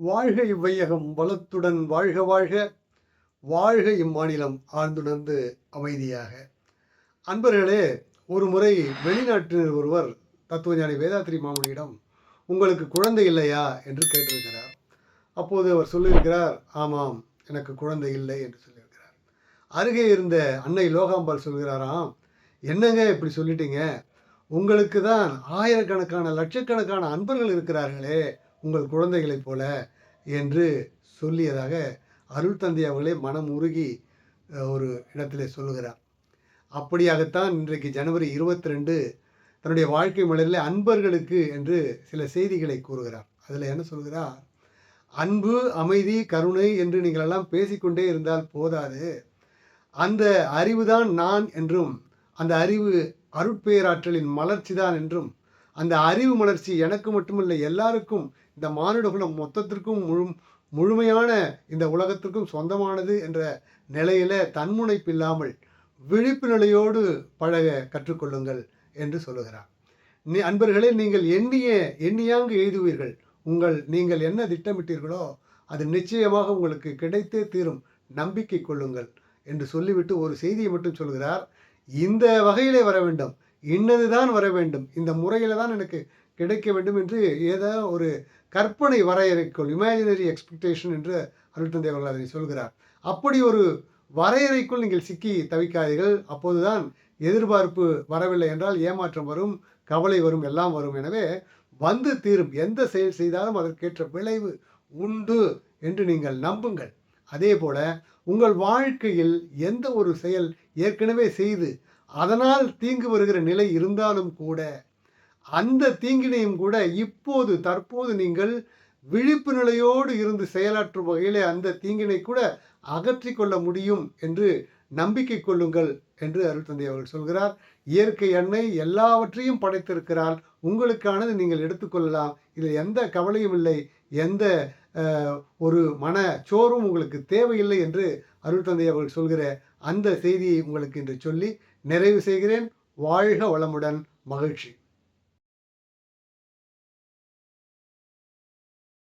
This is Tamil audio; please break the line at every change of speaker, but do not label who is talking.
வாழ்க இவ்வையகம் வளத்துடன் வாழ்க வாழ்க. வாழ்க இம்மாநிலம் ஆழ்ந்துணர்ந்து அமைதியாக. அன்பர்களே ஒரு முறை வெளிநாட்டினர் ஒருவர் தத்துவஞானி வேதாத்திரி மாமுனியிடம் உங்களுக்கு குழந்தை இல்லையா? என்று கேட்டிருக்கிறார். அப்போது அவர் சொல்லியிருக்கிறார் ஆமாம் எனக்கு குழந்தை இல்லை என்று சொல்லியிருக்கிறார். அருகே இருந்த அன்னை லோகாம்பாள் சொல்கிறாராம் என்னங்க இப்படி சொல்லிட்டீங்க? உங்களுக்கு தான் ஆயிரக்கணக்கான லட்சக்கணக்கான அன்பர்கள் இருக்கிறார்களே உங்கள் குழந்தைகளைப் போல என்று சொல்லியதாக அருள் தந்தை அவர்களே மனம் உருகி ஒரு இடத்திலே சொல்லுகிறார். அப்படியாகத்தான் இன்றைக்கு ஜனவரி இருபத்தி ரெண்டு தன்னுடைய வாழ்க்கை மலரில் அன்பர்களுக்கு என்று சில செய்திகளை கூறுகிறார். அதில் என்ன சொல்கிறார்? அன்பு அமைதி கருணை என்று நீங்கள் எல்லாம் பேசிக்கொண்டே இருந்தால் போதாது. அந்த அறிவுதான் நான் என்றும் அந்த அறிவு அருட்பேராற்றலின் மலர்ச்சிதான் என்றும் அந்த அறிவு மலர்ச்சி எனக்கு மட்டுமில்லை எல்லாருக்கும் இந்த மானுடகுலம் மொத்தத்திற்கும் முழு முழுமையான இந்த உலகத்திற்கும் சொந்தமானது என்ற நிலையில தன்முனைப்பில்லாமல் விழிப்பு நிலையோடு பழக கற்றுக்கொள்ளுங்கள் என்று சொல்லுகிறார். நீ அன்பர்களே நீங்கள் எண்ணிய எண்ணியாங்கு எழுதுவீர்கள் உங்கள் நீங்கள் என்ன திட்டமிட்டீர்களோ அது நிச்சயமாக உங்களுக்கு கிடைத்தே தீரும். நம்பிக்கை கொள்ளுங்கள் என்று சொல்லிவிட்டு ஒரு செய்தியை மட்டும் சொல்கிறார். இந்த வகையிலே வர வேண்டும். இன்னதுதான் வர வேண்டும். இந்த முறையில் தான் எனக்கு கிடைக்க வேண்டும் என்று ஏதோ ஒரு கற்பனை வரையறைக்குள் இமேஜினரி எக்ஸ்பெக்டேஷன் என்று அருள்தந்தை அவர்கள் சொல்கிறார். அப்படி ஒரு வரையறைக்குள் நீங்கள் சிக்கி தவிக்காதீர்கள். அப்போதுதான் எதிர்பார்ப்பு வரவில்லை என்றால் ஏமாற்றம் வரும் கவலை வரும் எல்லாம் வரும். எனவே வந்து தீரும். எந்த செயல் செய்தாலும் அதற்கேற்ற விளைவு உண்டு என்று நீங்கள் நம்புங்கள். அதே போல் உங்கள் வாழ்க்கையில் எந்த ஒரு செயல் ஏற்கனவே செய்து அதனால் தீங்கு வருகிற நிலை இருந்தாலும் கூட அந்த தீங்கினையும் கூட இப்போது தற்போது நீங்கள் விழிப்பு நிலையோடு இருந்து செயலாற்றும் வகையிலே அந்த தீங்கினை கூட அகற்றி கொள்ள முடியும் என்று நம்பிக்கை கொள்ளுங்கள் என்று அருள் தந்தை அவர்கள் சொல்கிறார். இயற்கை எண்ணெய் எல்லாவற்றையும் படைத்திருக்கிறார் உங்களுக்கானது நீங்கள் எடுத்துக்கொள்ளலாம் இதில் எந்த கவலையும் இல்லை. எந்த ஒரு மன சோர்வும் உங்களுக்கு தேவையில்லை என்று அருள் தந்தை அவர்கள் சொல்கிற அந்த செய்தியை உங்களுக்கு இன்று சொல்லி நிறைவு செய்கிறேன். வாழ்க வளமுடன். மகிழ்ச்சி.